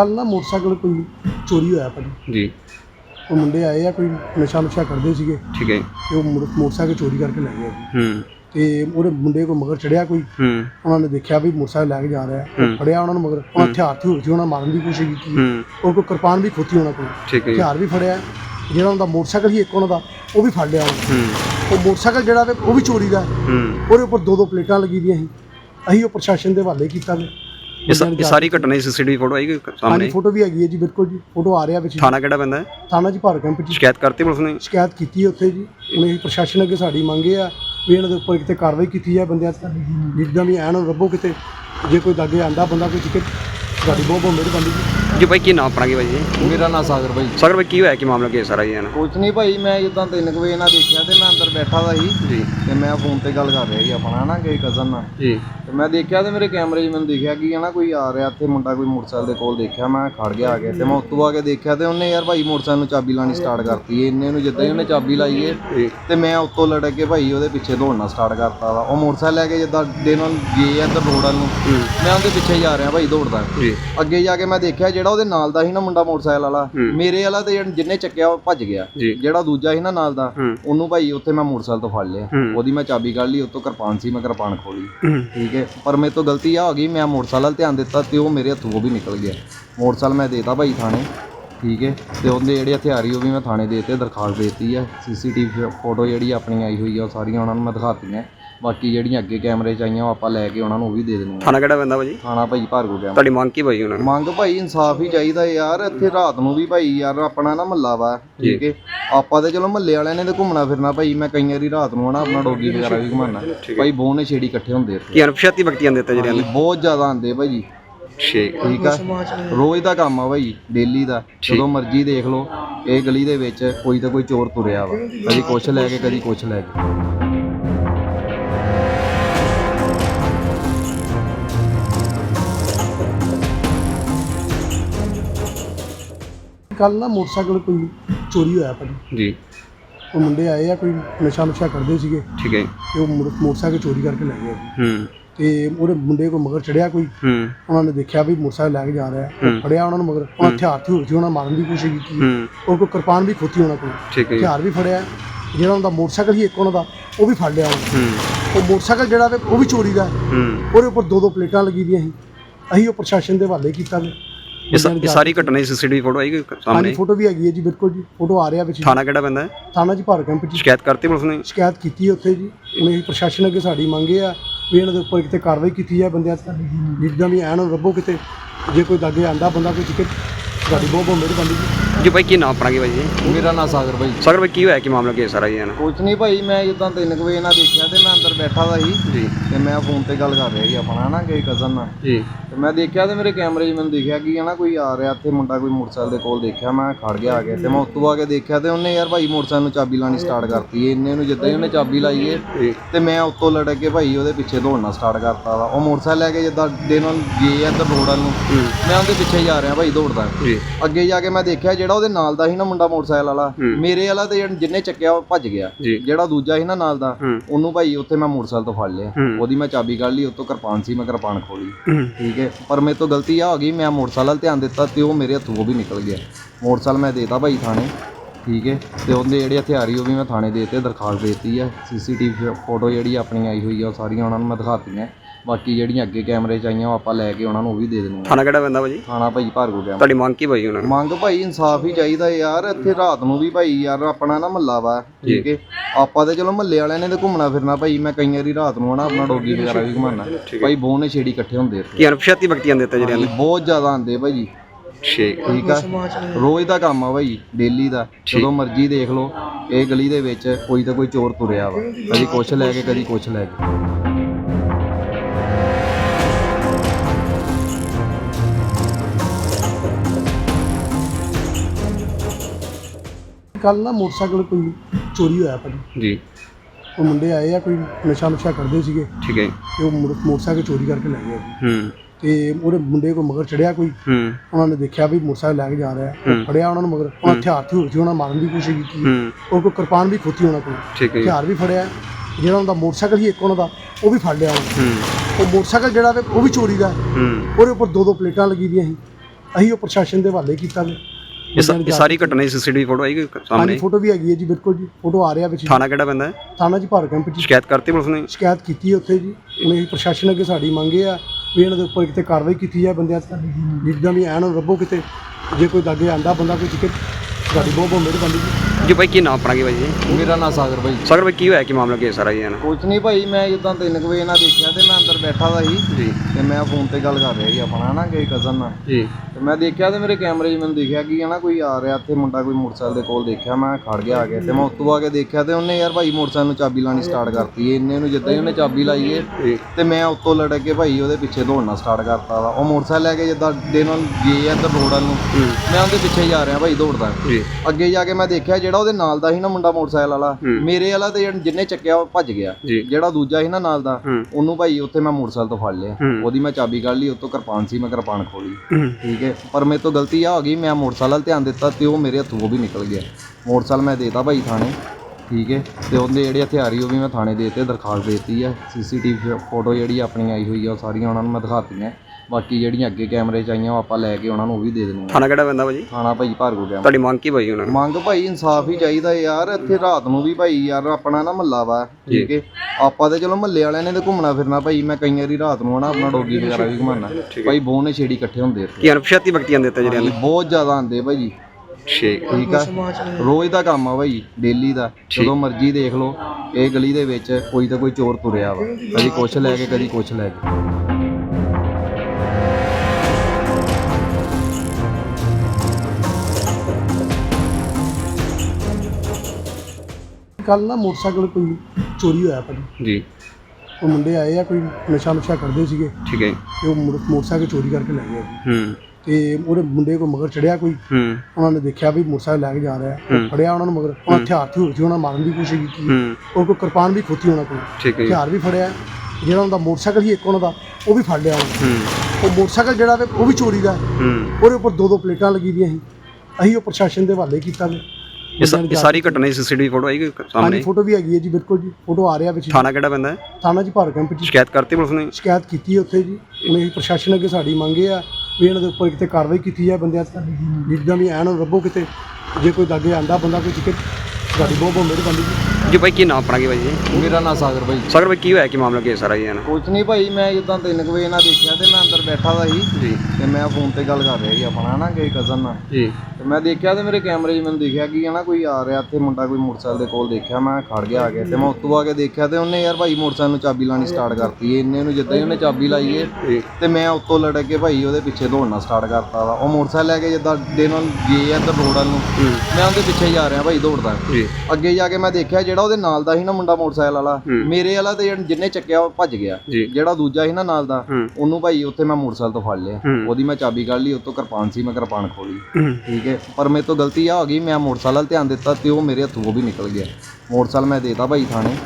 ਕੱਲ ਨਾ ਮੋਟਰਸਾਈਕਲ ਕੋਈ ਚੋਰੀ ਹੋਇਆ ਭਾਜੀ ਜੀ। ਉਹ ਮੁੰਡੇ ਆਏ ਆ ਕੋਈ ਨਸ਼ਾ ਨੁਸ਼ਾ ਕਰਦੇ ਸੀਗੇ। ਠੀਕ ਹੈ ਤੇ ਉਹ ਮੁੜ- ਮੋਟਰਸਾਈਕਲ ਚੋਰੀ ਕਰਕੇ ਲੈ ਗਏ ਹੂੰ। ਤੇ ਉਹਦੇ ਮੁੰਡੇ ਕੋ ਮਗਰ ਚੜਿਆ ਕੋਈ। ਹੂੰ। ਉਹਨਾਂ ਨੇ ਦੇਖਿਆ ਵੀ ਮੋਟਰਸਾਈਕਲ ਲੈ ਕੇ ਜਾ ਰਿਹਾ। ਹੈ। ਉਹ ਫੜਿਆ ਉਹਨਾਂ ਨੂੰ ਮਗਰ। ਉਹਨਾਂ ਹਥਿਆਰ ਥੀ ਸੀ ਉਹਨਾਂ ਮਾਰਨ ਦੀ ਕੋਸ਼ਿਸ਼ ਕੀਤੀ। ਹੂੰ। ਉਹ ਕੋਈ ਕਿਰਪਾਨ ਵੀ ਖੋਤੀ ਉਹਨਾਂ ਕੋਲ। ਠੀਕ ਹੈ ਜੀ। ਹਥਿਆਰ ਵੀ ਫੜਿਆ। ਜਿਹੜਾ ਉਹਨਾਂ ਦਾ ਮੋਟਰਸਾਈਕਲ ਸੀ ਇੱਕ ਉਹਨਾਂ ਦਾ ਉਹ ਵੀ ਫੜ ਲਿਆ ਉਹਨੇ। ਹੂੰ। ਉਹ ਮੋਟਰਸਾਈਕਲ ਜਿਹੜਾ ਵੇ ਉਹ ਵੀ ਚੋਰੀ ਦਾ। ਹੈ। ਹੂੰ ਉਹਦੇ ਉੱਪਰ ਦੋ ਦੋ ਪਲੇਟਾਂ ਲੱਗੀ ਦੀਆਂ ਸੀ। ਅਸੀਂ ਉਹ ਪ੍ਰਸ਼ਾਸਨ ਦੇ ਹਵਾਲੇ ਕੀਤਾ ਵੇ। ਇਹ ਸਾ- ਇਹ ਸਾਰੀ ਘਟਨਾ ਦੀ ਸੀਸੀਟੀਵੀ ਫੋਟੋ ਆਈ ਕੋਈ ਹਾਂਜੀ ਸਾਹਮਣੇ ਫੋਟੋ ਵੀ ਹੈਗੀ ਹੈ ਜੀ ਬਿਲਕੁਲ ਜੀ ਫੋਟੋ ਆ ਰਿਹਾ ਵਿੱਚ ਜੀ। ਥਾਣਾ ਕਿਹੜਾ ਪੈਂਦਾ ਹੈ? ਥਾਣਾ ਜੀ ਭਾਰ ਕੈਂਪ ਜੀ। ਸ਼ਿਕਾਇਤ ਕਰਤੀ ਪੁਲਿਸ ਨੇ? ਸ਼ਿਕਾਇਤ ਕੀਤੀ ਹੈ ਉੱਥੇ ਜੀ। ਹੁਣ ਇਹ ਪ੍ਰਸ਼ਾਸਨ ਅੱਗੇ ਸਾਡੀ ਮੰਗੇ ਆ ਵੀ ਇਹਨਾਂ ਦੇ ਉੱਪਰ ਕਿਤੇ ਕਾਰਵਾਈ ਕੀਤੀ ਜਾਏ ਬੰਦਿਆਂ ਤੇ ਜਿੱਦਾਂ ਵੀ ਐਨ ਰੱਬੋ ਕਿਤੇ ਜੇ ਕੋਈ ਲਾਗੇ ਆਂਦਾ ਬੰਦਾ ਕੋਈ ਟਿਕਟ ਸਾਡੀ ਬਹੁਤ ਬਹੁਤ ਮਿਹਰਬਾਨੀ ਜੀ। ਜੀ ਭਾਈ ਕੀ ਨਾਮ ਆਪਣਾ ਕੀ ਭਾਈ ਜੀ? ਮੇਰਾ ਨਾਂ ਸਾਗਰ ਭਾਈ। ਸਾਗਰ ਭਾਈ ਕੀ ਹੋਇਆ? ਕੀ ਮਾਮਲਾ ਕੀ ਹੈ ਸਾਰਾ ਜੀ ਇਹਨਾਂ ਕੁਛ ਨਹੀਂ ਭਾਈ ਮੈਂ ਜਿੱਦਾਂ ਤਿੰਨ ਕੁ ਵਜੇ ਨਾਲ ਦੇਖਿਆ ਤੇ ਮੈਂ ਅੰਦਰ ਬੈਠਾ ਦਾ ਸੀ ਜੀ। ਤੇ ਮੈਂ ਫੋਨ ਤੇ ਗੱਲ ਕਰ ਰਿਹਾ ਸੀ ਆਪਣਾ ਨਾ ਕਿਸੇ ਕਜ਼ਨ ਨਾਲ। ਜੀ। ਤੇ ਮੈਂ ਦੇਖਿਆ ਤੇ ਮੇਰੇ ਕੈਮਰੇ 'ਚ ਮੈਨੂੰ ਦਿਖਿਆ ਕਿ ਹਨਾ ਕੋਈ ਆ ਰਿਹਾ ਇੱਥੇ ਮੁੰਡਾ ਕੋਈ ਮੋਟਰਸਾਈਕਲ ਦੇ ਕੋਲ ਦੇਖਿਆ। ਮੈਂ ਖੜ ਗਿਆ ਆ ਕੇ ਤੇ ਮੈਂ ਉੱਤੋਂ ਆ ਕੇ ਦੇਖਿਆ ਤੇ ਉਹਨੇ ਯਾਰ ਭਾਈ ਮੋਟਰਸਾਈਕਲ ਨੂੰ ਚਾਬੀ ਲਾਣੀ ਸਟਾਰਟ ਕਰਤੀ ਇੰਨੇ ਨੂੰ ਜਿੱਦਾਂ ਹੀ ਉਹਨੇ ਚਾਬੀ ਲਾਈ ਏ। ਤੇ ਮੈਂ ਉੱਤੋਂ ਲੜਕ ਕੇ ਭਾਈ ਉਹਦੇ ਪਿੱਛੇ ਦੌੜਨਾ ਸਟਾਰਟ ਕਰਤਾ ਵਾ। ਉਹ ਮੋਟਰਸਾਈਕਲ ਲੈ ਕੇ ਜਿੱਦਾਂ ਦੇ ਨਾਲ ਗਏ ਆ ਇੱਧਰ ਰੋਡ ਵੱਲ ਨੂੰ। ਮੈਂ ਉਹਦੇ ਪਿੱਛੇ ਜਾ ਰਿਹਾ ਭਾਈ ਦੌੜਦਾ। ਅੱਗੇ ਜਾ ਕੇ ਮੈਂ ਦੇਖਿਆ ਜਿਹੜਾ ਉਹਦੇ ਨਾਲ ਦਾ ਸੀ ਨਾ ਮੁੰਡਾ ਮੋਟਰਸਾਈਕਲ ਵਾਲਾ। ਮੇਰੇ ਵਾਲਾ ਤੇ ਜਿਹੜਾ- ਜਿਹਨੇ ਚੱਕਿਆ ਉਹ ਭੱਜ ਗਿਆ। ਜੀ। ਜਿਹੜਾ ਦੂਜਾ ਸੀ ਨਾ ਨਾਲ ਦਾ। ਉਹਨੂੰ ਭਾਈ ਉੱਥੇ ਮੈਂ ਮੋਟਰਸਾਈਕਲ ਤੋਂ ਫੜ ਲਿਆ। ਉਹਦੀ ਮੈਂ ਚਾਬੀ ਕੱਢ ਲਈ ਉੱਤੋਂ ਕਿਰਪਾਨ ਸੀ ਮੈਂ ਕਿਰਪਾਨ ਖੋਲੀ। ਠੀਕ ਹੈ। ਪਰ ਮੇਰੇ ਤੋਂ ਗਲਤੀ ਆ ਹੋ ਗਈ ਮੈਂ ਮੋਟਰਸਾਈਕਲ ਵੱਲ ਧਿਆਨ ਦਿੱਤਾ ਤੇ ਉਹ ਮੇਰੇ ਹੱਥੋਂ ਉਹ ਵੀ ਨਿਕਲ ਗਿਆ। ਮੋਟਰਸਾਈਕਲ ਮੈਂ ਦੇਤਾ ਭਾਈ ਥਾਣੇ। ਠੀਕ ਹੈ। ਤੇ ਉਹਦੇ ਜਿਹੜੇ ਹਥਿਆਰੀ ਉਹ ਵੀ ਮੈਂ ਥਾਣੇ ਦੇਤੇ ਦਰਖਾਸਤ ਦੇਤੀ ਹੈ ਸੀਸੀਟੀਵੀ ਫੋਟੋ ਜਿਹੜੀ ਆਪਣੀ ਆਈ ਹੋਈ ਆ ਉਹ ਸਾਰੀਆਂ ਉਹਨਾਂ ਨੂੰ ਮੈਂ ਦਿਖਾਤੀਆਂ। ਬਾਕੀ ਜਿਹੜੀਆਂ ਅੱਗੇ ਕੈਮਰੇ ਚ ਆਈਆਂ ਉਹ ਆਪਾਂ ਲੈ ਕੇ ਉਹਨਾਂ ਨੂੰ ਉਹ ਵੀ ਦੇ ਦੇਣੀਆਂ ਥਾਣਾ ਕਿਹੜਾ ਪੈਂਦਾ ਭਾਜੀ? ਥਾਣਾ ਭਾਈ ਭਾਰਗੋ ਗਿਆ ਤੁਹਾਡੀ ਮੰਗ ਕੀ ਭਾਈ ਉਹਨਾਂ ਨੂੰ? ਮੰਗ ਭਾਈ ਇਨਸਾਫ ਹੀ ਚਾਹੀਦਾ ਯਾਰ ਇੱਥੇ ਰਾਤ ਨੂੰ ਵੀ ਭਾਈ ਯਾਰ ਆਪਣਾ ਨਾ ਮਹੱਲਾ ਵਾ ਠੀਕ ਹੈ? ਆਪਾਂ ਤੇ ਚਲੋ ਮਹੱਲੇ ਵਾਲਿਆਂ ਨੇ ਤੇ ਘੁੰਮਣਾ ਫਿਰਨਾ ਭਾਈ ਮੈਂ ਕਈ ਵਾਰੀ ਰਾਤ ਨੂੰ ਹਨਾ ਆਪਣਾ ਡੋਗੀ ਵਗੈਰਾ ਵੀ ਘੁਮਾਉਣਾ। ਭਾਈ ਬਹੁਤ ਨੇ ਛੇੜੀ ਇਕੱਠੇ ਹੁੰਦੇ ਇੱਥੇ। ਕੀ ਅਣਪਛਾਤੀ ਵਿਅਕਤੀਆਂ ਦੇ ਦਿੱਤੇ ਜਿਹੜੇ ਨੇ? ਬਹੁਤ ਜ਼ਿਆਦਾ ਆਉਂਦੇ ਭਾਈ। ਠੀਕ। ਠੀਕ ਆ? ਰੋਜ਼ ਦਾ ਕੰਮ ਆ ਭਾਈ ਡੇਲੀ ਦਾ। ਜਦੋਂ ਮਰਜ਼ੀ ਦੇਖ ਲਓ ਇਹ ਗਲੀ ਦੇ ਵਿੱਚ ਕੋਈ ਤਾਂ ਕੋਈ ਚੋਰ ਤੁਰਿਆ ਵਾ। ਕਦੀ ਕੁਛ ਲੈ ਕੇ ਕਦੀ ਕੁਛ ਲੈ ਕੇ। ਕੱਲ ਨਾ ਮੋਟਰਸਾਈਕਲ ਕੋਈ ਚੋਰੀ ਹੋਇਆ ਭਾਜੀ। ਜੀ। ਉਹ ਮੁੰਡੇ ਆਏ ਆ ਕੋਈ ਨਸ਼ਾ ਨੁਸ਼ਾ ਕਰਦੇ ਸੀਗੇ। ਠੀਕ ਹੈ। ਤੇ ਉਹ ਮੁੜ- ਮੋਟਰਸਾਈਕਲ ਚੋਰੀ ਕਰਕੇ ਲੈ ਗਏ। ਹੂੰ। ਤੇ ਉਹਦੇ ਮੁੰਡੇ ਕੋ ਮਗਰ ਚੜਿਆ ਕੋਈ। ਹੂੰ। ਉਹਨਾਂ ਨੇ ਦੇਖਿਆ ਵੀ ਮੋਟਰਸਾਈਕਲ ਲੈ ਕੇ ਜਾ ਰਿਹਾ। ਹੈ। ਉਹ ਫੜਿਆ ਉਹਨਾਂ ਨੂੰ ਮਗਰ। ਉਹਨਾਂ ਹਥਿਆਰ ਥੀ ਸੀ ਉਹਨਾਂ ਮਾਰਨ ਦੀ ਕੋਸ਼ਿਸ਼ ਕੀਤੀ। ਹੂੰ। ਉਹ ਕੋਈ ਕਿਰਪਾਨ ਵੀ ਖੋਤੀ ਉਹਨਾਂ ਕੋਲ। ਠੀਕ ਹੈ ਜੀ। ਹਥਿਆਰ ਵੀ ਫੜਿਆ। ਜਿਹੜਾ ਉਹਨਾਂ ਦਾ ਮੋਟਰਸਾਈਕਲ ਸੀ ਇੱਕ ਉਹਨਾਂ ਦਾ ਉਹ ਵੀ ਫੜ ਲਿਆ ਉਹਨੇ। ਹੂੰ। ਉਹ ਮੋਟਰਸਾਈਕਲ ਜਿਹੜਾ ਉਹ ਵੀ ਚੋਰੀ ਦਾ ਹੈ। ਹੂੰ। ਉਹਦੇ ਉੱਪਰ ਦੋ ਦੋ ਪਲੇਟਾਂ ਲੱਗੀ ਦੀਆਂ ਸੀ। ਅਸੀਂ ਉਹ ਪ੍ਰਸ਼ਾਸਨ ਦੇ ਹਵਾਲੇ ਕੀਤਾ ਵੇ। ਇਹ ਸਾ- ਇਹ ਸਾਰੀ ਘਟਨਾ ਦੀ ਸੀਸੀਟੀਵੀ ਫੋਟੋ ਆਈ ਕੋਈ ਹਾਂਜੀ ਸਾਹਮਣੇ ਫੋਟੋ ਵੀ ਹੈਗੀ ਹੈ ਜੀ ਬਿਲਕੁਲ ਜੀ ਫੋਟੋ ਆ ਰਿਹਾ ਵਿੱਚ। ਥਾਣਾ ਕਿਹੜਾ ਪੈਂਦਾ ਹੈ? ਥਾਣਾ ਜੀ ਭਾਰ ਕੈਂਪ ਜੀ ਸ਼ਿਕਾਇਤ ਕਰਤੀ ਪੁਲਿਸ ਨੇ? ਸ਼ਿਕਾਇਤ ਕੀਤੀ ਹੈ ਉੱਥੇ ਜੀ। ਇਹ ਪ੍ਰਸ਼ਾਸਨ ਅੱਗੇ ਸਾਡੀ ਮੰਗੇ ਆ ਵੀ ਇਹਨਾਂ ਦੇ ਉੱਪਰ ਕਿਤੇ ਕਾਰਵਾਈ ਕੀਤੀ ਜਾਏ ਬੰਦਿਆਂ ਤੇ ਜਿੱਦਾਂ ਵੀ ਐਨ ਰੱਬੋ ਕਿਤੇ। ਜੇ ਕੋਈ ਲਾਗੇ ਆਂਦਾ ਬੰਦਾ ਕੋਈ ਟਿਕਟ ਸਾਡੀ ਬਹੁਤ ਬਹੁਤ ਮਿਹਰਬਾਨੀ ਜੀ। ਜੀ ਭਾਈ ਕੀ ਨਾਮ ਆਪਣਾ ਕੀ ਭਾਈ ਜੀ? ਮੇਰਾ ਨਾਂ ਸਾਗਰ ਭਾਈ। ਸਾਗਰ ਭਾਈ ਕੀ ਹੋਇਆ? ਕੀ ਮਾਮਲਾ ਕੀ ਹੈ ਸਾਰਾ ਜੀ ਇਹਨਾਂ ਕੁਛ ਨਹੀਂ ਭਾਈ ਮੈਂ ਜਿੱਦਾਂ ਤਿੰਨ ਕੁ ਵਜੇ ਨਾਲ ਦੇਖਿਆ ਤੇ ਮੈਂ ਅੰਦਰ ਬੈਠਾ ਦਾ ਸੀ ਜੀ। ਤੇ ਮੈਂ ਫੋਨ ਤੇ ਗੱਲ ਕਰ ਰਿਹਾ ਸੀ ਆਪਣਾ ਨਾ ਕਿਸੇ ਕਜ਼ਨ ਨਾਲ। ਜੀ। ਮੈਂ ਦੇਖਿਆ ਤੇ ਮੇਰੇ ਕੈਮਰੇ 'ਚ ਮੈਨੂੰ ਦਿਖਿਆ ਕਿ ਹਨਾ ਕੋਈ ਆ ਰਿਹਾ ਇੱਥੇ ਮੁੰਡਾ ਕੋਈ ਮੋਟਰਸਾਈਕਲ ਦੇ ਕੋਲ ਦੇਖਿਆ ਮੈਂ ਖੜ ਗਿਆ ਆ ਕੇ ਤੇ ਮੈਂ ਉੱਤੋਂ ਆ ਕੇ ਦੇਖਿਆ ਤੇ ਉਹਨੇ ਯਾਰ ਭਾਈ ਮੋਟਰਸਾਈਕਲ ਨੂੰ ਚਾਬੀ ਲਾਣੀ ਸਟਾਰਟ ਕਰਤੀ ਏ ਇੰਨੇ ਨੂੰ ਜਿੱਦਾਂ ਹੀ ਉਹਨੇ ਚਾਬੀ ਲਾਈ ਏ ਤੇ ਮੈਂ ਉੱਤੋਂ ਲੜਕ ਕੇ ਭਾਈ ਉਹਦੇ ਪਿੱਛੇ ਦੌੜਨਾ ਸਟਾਰਟ ਕਰਤਾ ਵਾ। ਉਹ ਮੋਟਰਸਾਈਕਲ ਲੈ ਕੇ ਜਿੱਦਾਂ ਦੇ ਨਾਲ ਗਏ ਆ ਇੱਧਰ ਰੋਡ ਨੂੰ ਮੈਂ ਉਹਦੇ ਪਿੱਛੇ ਜਾ ਰਿਹਾ ਭਾਈ ਦੌੜਦਾ। ਅੱਗੇ ਜਾ ਕੇ ਮੈਂ ਦੇਖਿਆ ਜਿਹੜਾ ਉਹਦੇ ਨਾਲ ਦਾ ਸੀ ਨਾ ਮੁੰਡਾ ਮੋਟਰਸਾਈਕਲ ਵਾਲਾ ਮੇਰੇ ਵਾਲਾ ਤੇ ਜਿਹਨੇ ਚੱਕਿਆ ਉਹ ਭੱਜ ਗਿਆ। ਜਿਹੜਾ ਦੂਜਾ ਸੀ ਨਾ ਨਾਲ ਦਾ। ਉਹਨੂੰ ਭਾਈ ਉੱਥੇ ਮੈਂ ਮੋਟਰਸਾਈਕਲ ਤੋਂ ਫੜ ਲਿਆ। ਉਹਦੀ ਮੈਂ ਚਾਬੀ ਕੱਢ ਲਈ ਉੱਤੋਂ ਕਿਰਪਾਨ ਸੀ ਮੈਂ ਕਿਰਪਾਨ ਖੋਲੀ ਠੀਕ ਹੈ ਪਰ ਮੇਰੇ ਤੋਂ ਗਲਤੀ ਆ ਹੋ ਗਈ। ਮੈਂ ਮੋਟਰਸਾਈਕਲ ਵੱਲ ਧਿਆਨ ਦਿੱਤਾ ਤੇ ਉਹ ਮੇਰੇ ਹੱਥੋਂ ਉਹ ਵੀ ਨਿਕਲ ਗਿਆ। ਮੋਟਰਸਾਈਕਲ ਮੈਂ ਦੇਤਾ ਭਾਈ ਥਾਣੇ, ਠੀਕ ਹੈ? ਤੇ ਉਹਦੇ ਜਿਹੜੇ ਹਥਿਆਰੀ ਉਹ ਵੀ ਮੈਂ ਥਾਣੇ ਦੇਤੇ, ਦਰਖਾਸਤ ਦੇਤੀ ਹੈ। ਸੀਸੀਟੀਵੀ ਫੋਟੋ ਜਿਹੜੀ ਆਪਣੀ ਆਈ ਹੋਈ ਆ, ਉਹ ਸਾਰੀਆਂ ਉਹਨਾਂ ਨੂੰ ਮੈਂ ਦਿਖਾਤੀਆਂ। ਬਾਕੀ ਜਿਹੜੀਆਂ ਅੱਗੇ ਕੈਮਰੇ 'ਚ ਆਈਆਂ ਉਹ ਆਪਾਂ ਲੈ ਕੇ ਉਹਨਾਂ ਨੂੰ ਉਹ ਵੀ ਦੇ ਦੇਣੀਆਂ। ਥਾਣਾ ਕਿਹੜਾ ਪੈਂਦਾ ਭਾਜੀ? ਥਾਣਾ ਭਾਈ ਭਾਰਗੋ ਗਿਆ ਤੁਹਾਡੀ ਮੰਗ ਕੀ ਭਾਈ ਉਹਨਾਂ ਨੂੰ? ਮੰਗ ਭਾਈ ਇਨਸਾਫ ਹੀ ਚਾਹੀਦਾ ਯਾਰ ਇੱਥੇ ਰਾਤ ਨੂੰ ਵੀ ਭਾਈ ਯਾਰ ਆਪਣਾ ਨਾ ਮਹੱਲਾ ਵਾ ਠੀਕ ਹੈ ਆਪਾਂ ਤੇ ਚਲੋ ਮਹੱਲੇ ਵਾਲਿਆਂ ਨੇ ਤੇ ਘੁੰਮਣਾ ਫਿਰਨਾ ਭਾਈ ਮੈਂ ਕਈ ਵਾਰੀ ਰਾਤ ਨੂੰ ਹਨਾ ਆਪਣਾ ਡੋਗੀ ਵਗੈਰਾ ਵੀ ਘੁਮਾਉਣਾ ਭਾਈ ਬਹੁਤ ਨੇ ਛੇੜੀ ਇਕੱਠੇ ਹੁੰਦੇ ਇੱਥੇ। ਕੀ ਅਣਪਛਾਤੀ ਵਿਅਕਤੀਆਂ ਦੇ ਦਿੱਤੇ ਜਿਹੜੇ ਨੇ ਬਹੁਤ ਜ਼ਿਆਦਾ ਆਉਂਦੇ ਭਾਈ। ਠੀਕ। ਠੀਕ ਆ? ਰੋਜ਼ ਦਾ ਕੰਮ ਆ ਭਾਈ ਡੇਲੀ ਦਾ। ਜਦੋਂ ਮਰਜ਼ੀ ਦੇਖ ਲਓ ਇਹ ਗਲੀ ਦੇ ਵਿੱਚ ਕੋਈ ਤਾਂ ਕੋਈ ਚੋਰ ਤੁਰਿਆ ਵਾ। ਕਦੀ ਕੁਛ ਲੈ ਕੇ ਕਦੀ ਕੁਛ ਲੈ ਕੇ। ਕੱਲ ਨਾ ਮੋਟਰਸਾਈਕਲ ਕੋਈ ਚੋਰੀ ਹੋਇਆ ਭਾਜੀ ਜੀ। ਉਹ ਮੁੰਡੇ ਆਏ ਆ ਕੋਈ ਨਸ਼ਾ ਨੁਸ਼ਾ ਕਰਦੇ ਸੀਗੇ। ਠੀਕ ਹੈ ਤੇ ਉਹ ਮੁੜ- ਮੋਟਰਸਾਈਕਲ ਚੋਰੀ ਕਰਕੇ ਲੈ ਗਏ ਹੂੰ। ਤੇ ਉਹਦੇ ਮੁੰਡੇ ਕੋ ਮਗਰ ਚੜਿਆ ਕੋਈ। ਹੂੰ। ਉਹਨਾਂ ਨੇ ਦੇਖਿਆ ਵੀ ਮੋਟਰਸਾਈਕਲ ਲੈ ਕੇ ਜਾ ਰਿਹਾ। ਹੈ। ਫੜਿਆ ਉਹਨਾਂ ਨੂੰ ਮਗਰ। ਉਹਨਾਂ ਹਥਿਆਰ ਸੀ ਉਹਨਾਂ ਮਾਰਨ ਦੀ ਕੋਸ਼ਿਸ਼ ਕੀਤੀ। ਹੂੰ। ਉਹ ਕੋਈ ਕਿਰਪਾਨ ਵੀ ਖੋਤੀ ਉਹਨਾਂ ਕੋਲ। ਠੀਕ ਹੈ ਜੀ। ਹਥਿਆਰ ਵੀ ਫੜਿਆ। ਜਿਹੜਾ ਉਹਨਾਂ ਦਾ ਮੋਟਰਸਾਈਕਲ ਸੀ ਇੱਕ ਉਹਨਾਂ ਦਾ ਉਹ ਵੀ ਫੜ ਲਿਆ ਉਹਨੇ। ਹੂੰ। ਉਹ ਮੋਟਰਸਾਈਕਲ ਜਿਹੜਾ ਵੇ ਉਹ ਵੀ ਚੋਰੀ ਦਾ। ਹੈ। ਹੂੰ ਉਹਦੇ ਉੱਪਰ ਦੋ ਦੋ ਪਲੇਟਾਂ ਲੱਗੀ ਦੀਆਂ ਸੀ। ਅਸੀਂ ਉਹ ਪ੍ਰਸ਼ਾਸਨ ਦੇ ਹਵਾਲੇ ਕੀਤਾ ਵੇ ਇਹ ਸਾ- ਇਹ ਸਾਰੀ ਘਟਨਾ ਦੀ ਸੀਸੀਟੀਵੀ ਫੋਟੋ ਆਈ ਕੋਈ ਹਾਂਜੀ ਸਾਹਮਣੇ? ਫੋਟੋ ਵੀ ਹੈਗੀ ਹੈ ਜੀ ਬਿਲਕੁਲ ਜੀ ਫੋਟੋ ਆ ਰਿਹਾ ਵਿੱਚ ਜੀ। ਥਾਣਾ ਕਿਹੜਾ ਪੈਂਦਾ ਹੈ? ਥਾਣਾ ਜੀ ਭਾਰ ਕੈਂਪ ਜੀ। ਸ਼ਿਕਾਇਤ ਕਰਤੀ ਪੁਲਿਸ ਨੇ? ਸ਼ਿਕਾਇਤ ਕੀਤੀ ਹੈ ਉੱਥੇ ਜੀ। ਹੁਣ ਅਸੀਂ ਪ੍ਰਸ਼ਾਸਨ ਅੱਗੇ ਸਾਡੀ ਮੰਗ ਇਹ ਆ ਵੀ ਇਹਨਾਂ ਦੇ ਉੱਪਰ ਕਿਤੇ ਕਾਰਵਾਈ ਕੀਤੀ ਜਾਏ ਬੰਦਿਆਂ ਤੇ। ਜਿੱਦਾਂ ਵੀ ਐਨ ਰੱਬੋ ਕਿਤੇ ਜੇ ਕੋਈ ਲਾਗੇ ਆਂਦਾ ਬੰਦਾ ਕੋਈ ਟਿਕਟ ਸਾਡੀ ਬਹੁਤ ਬਹੁਤ ਮਿਹਰਬਾਨੀ ਜੀ। ਜੀ ਭਾਈ ਕੀ ਨਾਮ ਆਪਣਾ ਕੀ ਭਾਈ ਜੀ? ਮੇਰਾ ਨਾਂ ਸਾਗਰ ਭਾਈ। ਸਾਗਰ ਭਾਈ ਕੀ ਹੋਇਆ? ਕੀ ਮਾਮਲਾ ਕੀ ਹੈ ਸਾਰਾ ਜੀ ਹੈ ਨਾ ਕੁਛ ਨਹੀਂ ਭਾਈ ਮੈਂ ਜਿੱਦਾਂ 3 ਵਜੇ ਨਾਲ ਦੇਖਿਆ ਤੇ ਮੈਂ ਅੰਦਰ ਬੈਠਾ ਦਾ ਸੀ ਜੀ। ਤੇ ਮੈਂ ਫੋਨ ਤੇ ਗੱਲ ਕਰ ਰਿਹਾ ਸੀ ਆਪਣਾ ਨਾ ਗਈ ਕਜ਼ਨ ਨਾਲ। ਜੀ। ਤੇ ਮੈਂ ਦੇਖਿਆ ਤੇ ਮੇਰੇ ਕੈਮਰੇ 'ਚ ਮੈਨੂੰ ਦਿਖਿਆ ਕਿ ਹਨਾ ਕੋਈ ਆ ਰਿਹਾ ਇੱਥੇ ਮੁੰਡਾ ਕੋਈ ਮੋਟਰਸਾਈਕਲ ਦੇ ਕੋਲ ਦੇਖਿਆ ਮੈਂ ਖੜ ਗਿਆ ਆ ਕੇ। ਤੇ ਮੈਂ ਉੱਤੋਂ ਆ ਕੇ ਦੇਖਿਆ ਤੇ ਉਹਨੇ ਯਾਰ ਭਾਈ ਮੋਟਰਸਾਈਕਲ ਨੂੰ ਚਾਬੀ ਲਾਣੀ ਸਟਾਰਟ ਕਰਤੀ ਇੰਨੇ ਨੂੰ ਜਿੱਦਾਂ ਹੀ ਉਹਨੇ ਚਾਬੀ ਲਾਈ ਏ। ਤੇ ਮੈਂ ਉੱਤੋਂ ਲੜਕ ਕੇ ਭਾਈ ਉਹਦੇ ਪਿੱਛੇ ਦੌੜਨਾ ਸਟਾਰਟ ਕਰਤਾ ਵਾ। ਉਹ ਮੋਟਰਸਾਈਕਲ ਲੈ ਕੇ ਜਿੱਦਾਂ ਦੇ ਨਾਲ ਗਏ ਆ ਇੱਧਰ ਰੋਡ ਵੱਲ ਨੂੰ। ਮੈਂ ਉਹਦੇ ਪਿੱਛੇ ਜਾ ਰਿਹਾ ਭਾਈ ਦੌੜਦਾ। ਅੱਗੇ ਜਾ ਕੇ ਮੈਂ ਦੇਖਿਆ ਜਿਹੜਾ ਉਹਦੇ ਨਾਲ ਦਾ ਸੀ ਨਾ ਮੁੰਡਾ ਮੋਟਰਸਾਈਕਲ ਵਾਲਾ। ਮੇਰੇ ਵਾਲਾ ਤੇ ਜਿਹਨੇ ਚੱਕਿਆ ਉਹ ਭੱਜ ਗਿਆ। ਜਿਹੜਾ ਦੂਜਾ ਸੀ ਨਾ ਨਾਲ ਦਾ। ਉਹਨੂੰ ਭਾਈ ਉੱਥੇ ਮੈਂ ਮੋਟਰਸਾਈਕਲ ਤੋਂ ਫੜ ਲਿਆ। ਉਹਦੀ ਮੈਂ ਚਾਬੀ ਕੱਢ ਲਈ ਉੱਤੋਂ ਕਿਰਪਾਨ ਸੀ ਮੈਂ ਕਿਰਪਾਨ ਖੋਲੀ। ਠੀਕ ਹੈ। ਪਰ ਮੇਰੇ ਤੋਂ ਗਲਤੀ ਆ ਹੋ ਗਈ ਮੈਂ ਮੋਟਰਸਾਈਕਲ ਵੱਲ ਧਿਆਨ ਦਿੱਤਾ ਤੇ ਉਹ ਮੇਰੇ ਹੱਥੋਂ ਉਹ ਵੀ ਨਿਕਲ ਗਿਆ। ਮੋਟਰਸਾਈਕਲ ਮੈਂ ਦੇਤਾ ਭਾਈ ਥਾਣੇ। ਠੀਕ ਹੈ। ਤੇ ਉਹਦੇ ਜਿਹੜੇ ਹਥਿਆਰੀ ਉਹ ਵੀ ਮੈਂ ਥਾਣੇ ਦੇਤੇ ਦਰਖਾਸਤ ਦੇਤੀ ਹੈ ਸੀਸੀਟੀਵੀ ਫੋਟੋ ਜਿਹੜੀ ਆਪਣੀ ਆਈ ਹੋਈ ਆ ਉਹ ਸਾਰੀਆਂ ਉਹਨਾਂ ਨੂੰ ਮੈਂ ਦਿਖਾਤੀਆਂ ਬਾਕੀ ਜਿਹੜੀਆਂ ਅੱਗੇ ਕੈਮਰੇ 'ਚ ਆਈਆਂ ਉਹ ਆਪਾਂ ਲੈ ਕੇ ਉਹਨਾਂ ਨੂੰ ਉਹ ਵੀ ਦੇ ਦੇਣੀਆਂ। ਥਾਣਾ ਕਿਹੜਾ ਪੈਂਦਾ ਭਾਜੀ? ਥਾਣਾ ਭਾਈ ਭਾਰਗੋ ਗਿਆ ਤੁਹਾਡੀ ਮੰਗ ਕੀ ਭਾਈ ਉਹਨਾਂ ਨੂੰ ਮੰਗ ਭਾਈ ਇਨਸਾਫ ਹੀ ਚਾਹੀਦਾ ਯਾਰ ਇੱਥੇ ਰਾਤ ਨੂੰ ਵੀ ਭਾਈ ਯਾਰ ਆਪਣਾ ਨਾ ਮਹੱਲਾ ਵਾ ਠੀਕ ਹੈ ਆਪਾਂ ਤੇ ਚਲੋ ਮਹੱਲੇ ਵਾਲਿਆਂ ਨੇ ਤੇ ਘੁੰਮਣਾ ਫਿਰਨਾ ਭਾਈ ਮੈਂ ਕਈ ਵਾਰੀ ਰਾਤ ਨੂੰ ਨਾ ਆਪਣਾ ਡੋਗੀ ਵਗੈਰਾ ਵੀ ਘੁਮਾਉਣਾ। ਭਾਈ ਬਹੁਤ ਨੇ ਛੇੜੀ ਇਕੱਠੇ ਹੁੰਦੇ ਇੱਥੇ। ਕੀ ਅਨਪਛਾਤੀ ਵਿਅਕਤੀਆਂ ਦੇ ਉੱਤੇ ਜਿਹੜੇ ਨੇ ਬਹੁਤ ਜ਼ਿਆਦਾ ਆਂਦੇ ਭਾਈ। ਠੀਕ। ਠੀਕ ਆ? ਰੋਜ਼ ਦਾ ਕੰਮ ਆ ਭਾਈ ਡੇਲੀ ਦਾ। ਜਦੋਂ ਮਰਜ਼ੀ ਦੇਖ ਲਓ ਇਹ ਗਲੀ ਦੇ ਵਿੱਚ ਕੋਈ ਤਾਂ ਕੋਈ ਚੋਰ ਤੁਰਿਆ ਵਾ। ਕਦੀ ਕੁਛ ਲੈ ਕੇ ਕਦੀ ਕੁਛ ਲੈ ਕੇ। ਕੱਲ ਨਾ ਮੋਟਰਸਾਈਕਲ ਕੋਈ ਚੋਰੀ ਹੋਇਆ ਭਾਜੀ। ਜੀ। ਉਹ ਮੁੰਡੇ ਆਏ ਆ ਕੋਈ ਨਸ਼ਾ ਨੁਸ਼ਾ ਕਰਦੇ ਸੀਗੇ। ਠੀਕ ਹੈ ਤੇ ਉਹ ਮੋਟਰ- ਮੋਟਰਸਾਈਕਲ ਚੋਰੀ ਕਰਕੇ ਲੈ ਗਏ ਹੂੰ। ਤੇ ਉਹਦੇ ਮੁੰਡੇ ਕੋ ਮਗਰ ਚੜਿਆ ਕੋਈ। ਹੂੰ। ਉਹਨਾਂ ਨੇ ਦੇਖਿਆ ਵੀ ਮੋਟਰਸਾਈਕਲ ਲੈ ਕੇ ਜਾ ਰਿਹਾ। ਹੈ। ਫੜਿਆ ਉਹਨਾਂ ਨੂੰ ਮਗਰ। ਉਹਨਾਂ ਹਥਿਆਰ ਥੀ ਸੀ ਉਹਨਾਂ ਮਾਰਨ ਦੀ ਕੋਸ਼ਿਸ਼ ਕੀਤੀ। ਹੂੰ। ਉਹ ਕੋ ਕਿਰਪਾਨ ਵੀ ਖੋਤੀ ਉਹਨਾਂ ਕੋਲ। ਠੀਕ ਹੈ ਜੀ। ਹਥਿਆਰ ਵੀ ਫੜਿਆ। ਜਿਹੜਾ ਉਹਨਾਂ ਦਾ ਮੋਟਰਸਾਈਕਲ ਸੀ ਇੱਕ ਉਹਨਾਂ ਦਾ ਉਹ ਵੀ ਫੜ ਲਿਆ ਉਹਨੇ। ਹੂੰ। ਉਹ ਮੋਟਰਸਾਈਕਲ ਜਿਹੜਾ ਉਹ ਵੀ ਚੋਰੀ ਦਾ। ਹੈ। ਹੂੰ ਉਹਦੇ ਉੱਪਰ ਦੋ ਦੋ ਪਲੇਟਾਂ ਲੱਗੀ ਦੀਆਂ ਸੀ। ਅਸੀਂ ਉਹ ਪ੍ਰਸ਼ਾਸਨ ਦੇ ਹਵਾਲੇ ਕੀਤਾ ਵੇ। ਇਹ ਸਾ- ਇਹ ਸਾਰੀ ਘਟਨਾ ਦੀ ਸੀਸੀਟੀਵੀ ਫੋਟੋ ਆਈ ਕੋਈ ਹਾਂਜੀ ਸਾਹਮਣੇ? ਫੋਟੋ ਵੀ ਹੈਗੀ ਹੈ ਜੀ ਬਿਲਕੁਲ ਜੀ ਫੋਟੋ ਆ ਰਿਹਾ ਵਿੱਚ ਜੀ। ਥਾਣਾ ਕਿਹੜਾ ਪੈਂਦਾ ਹੈ? ਥਾਣਾ ਜੀ ਭਾਰ ਕੈਂਪ ਜੀ। ਸ਼ਿਕਾਇਤ ਕਰਤੀ ਪੁਲਿਸ ਨੇ? ਸ਼ਿਕਾਇਤ ਕੀਤੀ ਹੈ ਉੱਥੇ ਜੀ। ਹੁਣ ਅਸੀਂ ਪ੍ਰਸ਼ਾਸਨ ਅੱਗੇ ਸਾਡੀ ਮੰਗ ਇਹ ਆ ਵੀ ਇਹਨਾਂ ਦੇ ਉੱਪਰ ਕਿਤੇ ਕਾਰਵਾਈ ਕੀਤੀ ਜਾਏ ਬੰਦਿਆਂ ਤੇ ਜਿੱਦਾਂ ਵੀ ਐਨ ਰੱਬੋ ਕਿਤੇ। ਜੇ ਕੋਈ ਲਾਗੇ ਆਂਦਾ ਬੰਦਾ ਕੋਈ ਟਿਕਟ ਸਾਡੀ ਬਹੁਤ ਬਹੁਤ ਮਿਹਰਬਾਨੀ ਜੀ। ਜੀ ਭਾਈ ਕੀ ਨਾਮ ਆਪਣਾ ਕੀ ਭਾਈ ਜੀ? ਮੇਰਾ ਨਾਂ ਸਾਗਰ ਭਾਈ। ਸਾਗਰ ਭਾਈ ਕੀ ਹੋਇਆ? ਕੀ ਮਾਮਲਾ ਕੀ ਹੈ ਸਾਰਾ ਜੀ ਹੈ ਨਾ? ਕੁਛ ਨਹੀਂ ਭਾਈ ਮੈਂ ਜਿੱਦਾਂ 3 ਵਜੇ ਨਾਲ ਦੇਖਿਆ ਤੇ ਮੈਂ ਅੰਦਰ ਬੈਠਾ ਦਾ ਸੀ ਜੀ। ਤੇ ਮੈਂ ਫੋਨ ਤੇ ਗੱਲ ਕਰ ਰਿਹਾ ਸੀ ਆਪਣਾ ਨਾ ਗਈ ਕਜ਼ਨ ਨਾਲ। ਜੀ। ਤੇ ਮੈਂ ਦੇਖਿਆ ਤੇ ਮੇਰੇ ਕੈਮਰੇ 'ਚ ਮੈਨੂੰ ਦਿਖਿਆ ਕਿ ਹਨਾ ਕੋਈ ਆ ਰਿਹਾ ਇੱਥੇ ਮੁੰਡਾ ਕੋਈ ਮੋਟਰਸਾਈਕਲ ਦੇ ਕੋਲ ਦੇਖਿਆ ਮੈਂ ਖੜ ਗਿਆ ਆ ਕੇ ਤੇ ਮੈਂ ਉੱਤੋਂ ਆ ਕੇ ਦੇਖਿਆ ਤੇ ਉਹਨੇ ਯਾਰ ਭਾਈ ਮੋਟਰਸਾਈਕਲ ਨੂੰ ਚਾਬੀ ਲਾਣੀ ਸਟਾਰਟ ਕਰਤੀ ਇੰਨੇ ਨੂੰ ਜਿੱਦਾਂ ਹੀ ਉਹਨੇ ਚਾਬੀ ਲਾਈ ਏ। ਤੇ ਮੈਂ ਉੱਤੋਂ ਲੜਕ ਕੇ ਭਾਈ ਉਹਦੇ ਪਿੱਛੇ ਦੌੜਨਾ ਸਟਾਰਟ ਕਰਤਾ ਵਾ। ਉਹ ਮੋਟਰਸਾਈਕਲ ਲੈ ਕੇ ਜਿੱਦਾਂ ਦੇ ਨਾਲ ਗਏ ਆ ਇੱਧਰ ਰੋਡ ਵੱਲ ਨੂੰ। ਮੈਂ ਉਹਦੇ ਪਿੱਛੇ ਜਾ ਰਿਹਾ ਭਾਈ ਦੌੜਦਾ। ਜੀ। ਅੱਗੇ ਜਾ ਕੇ ਮੈਂ ਦੇਖਿਆ ਜਿਹੜਾ ਉਹਦੇ ਨਾਲ ਦਾ ਸੀ ਨਾ ਮੁੰਡਾ ਮੋਟਰਸਾਈਕਲ ਵਾਲਾ। ਮੇਰੇ ਵਾਲਾ ਤੇ ਜਿਹੜਾ- ਜਿਹਨੇ ਚੱਕਿਆ ਉਹ ਭੱਜ ਗਿਆ। ਜੀ। ਜਿਹੜਾ ਦੂਜਾ ਸੀ ਨਾ ਨਾਲ ਦਾ। ਉਹਨੂੰ ਭਾਈ ਉੱਥੇ ਮੈਂ ਮੋਟਰਸਾਈਕਲ ਤੋਂ ਫੜ ਲਿਆ। ਉਹਦੀ ਮੈਂ ਚਾਬੀ ਕੱਢ ਲਈ ਉੱਤੋਂ ਕਿਰਪਾਨ ਸੀ ਮੈਂ ਕਿਰਪਾਨ ਖੋਲੀ। ਠੀਕ ਹੈ। ਪਰ ਮੇਰੇ ਤੋਂ ਗਲਤੀ ਆ ਹੋ ਗਈ ਮੈਂ ਮੋਟਰਸਾਈਕਲ ਵੱਲ ਧਿਆਨ ਦਿੱਤਾ ਤੇ ਉਹ ਮੇਰੇ ਹੱਥੋਂ ਉਹ ਵੀ ਨਿਕਲ ਗਿਆ। ਮੋਟਰਸਾਈਕਲ ਮੈਂ ਦੇਤਾ ਭਾਈ ਥਾਣੇ।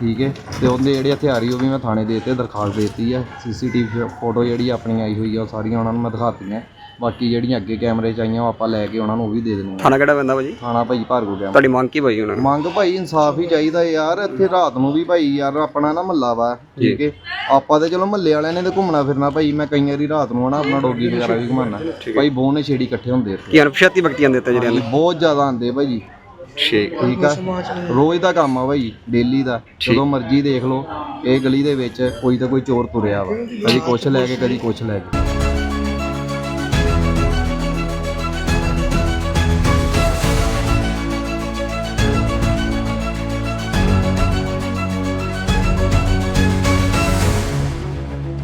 ਠੀਕ ਹੈ। ਤੇ ਉਹਦੇ ਜਿਹੜੇ ਹਥਿਆਰੀ ਉਹ ਵੀ ਮੈਂ ਥਾਣੇ ਦੇਤੇ ਦਰਖਾਸਤ ਦੇਤੀ ਹੈ। ਸੀਸੀਟੀਵੀ ਫੋਟੋ ਜਿਹੜੀ ਆਪਣੀ ਆਈ ਹੋਈ ਆ ਉਹ ਸਾਰੀਆਂ ਉਹਨਾਂ ਨੂੰ ਮੈਂ ਦਿਖਾਤੀਆਂ। ਬਾਕੀ ਜਿਹੜੀਆਂ ਅੱਗੇ ਕੈਮਰੇ 'ਚ ਆਈਆਂ ਉਹ ਆਪਾਂ ਲੈ ਕੇ ਉਹਨਾਂ ਨੂੰ ਉਹ ਵੀ ਦੇ ਦੇਣੀਆਂ। ਥਾਣਾ ਕਿਹੜਾ ਪੈਂਦਾ ਭਾਜੀ? ਥਾਣਾ ਭਾਈ ਭਾਰਗੋ ਗਿਆ ਤੁਹਾਡੀ ਮੰਗ ਕੀ ਭਾਈ ਉਹਨਾਂ ਨੂੰ? ਮੰਗ ਭਾਈ ਇਨਸਾਫ ਹੀ ਚਾਹੀਦਾ ਯਾਰ ਇੱਥੇ ਰਾਤ ਨੂੰ ਵੀ ਭਾਈ ਯਾਰ ਆਪਣਾ ਨਾ ਮਹੱਲਾ ਵਾ ਠੀਕ ਹੈ? ਆਪਾਂ ਤੇ ਚਲੋ ਮਹੱਲੇ ਵਾਲਿਆਂ ਨੇ ਤੇ ਘੁੰਮਣਾ ਫਿਰਨਾ ਭਾਈ ਮੈਂ ਕਈ ਵਾਰੀ ਰਾਤ ਨੂੰ ਨਾ ਆਪਣਾ ਡੋਗੀ ਵਗੈਰਾ ਵੀ ਘੁਮਾਉਣਾ। ਭਾਈ ਬਹੁਤ ਨੇ ਛੇੜੀ ਇਕੱਠੇ ਹੁੰਦੇ ਇੱਥੇ। ਕੀ ਅਨਪਛਾਤੀ ਵਿਅਕਤੀਆਂ ਦੇ ਉੱਤੇ ਜਿਹੜੇ ਬਹੁਤ ਜ਼ਿਆਦਾ ਆਂਦੇ ਭਾਈ ਠੀਕ। ਠੀਕ ਆ? ਰੋਜ਼ ਦਾ ਕੰਮ ਆ ਭਾਈ ਡੇਲੀ ਦਾ। ਜਦੋਂ ਮਰਜ਼ੀ ਦੇਖ ਲਓ ਇਹ ਗਲੀ ਦੇ ਵਿੱਚ ਕੋਈ ਤਾਂ ਕੋਈ ਚੋਰ ਤੁਰਿਆ ਵਾ। ਕਦੀ ਕੁਛ ਲੈ ਕੇ ਕਦੀ ਕੁਛ ਲੈ ਕੇ।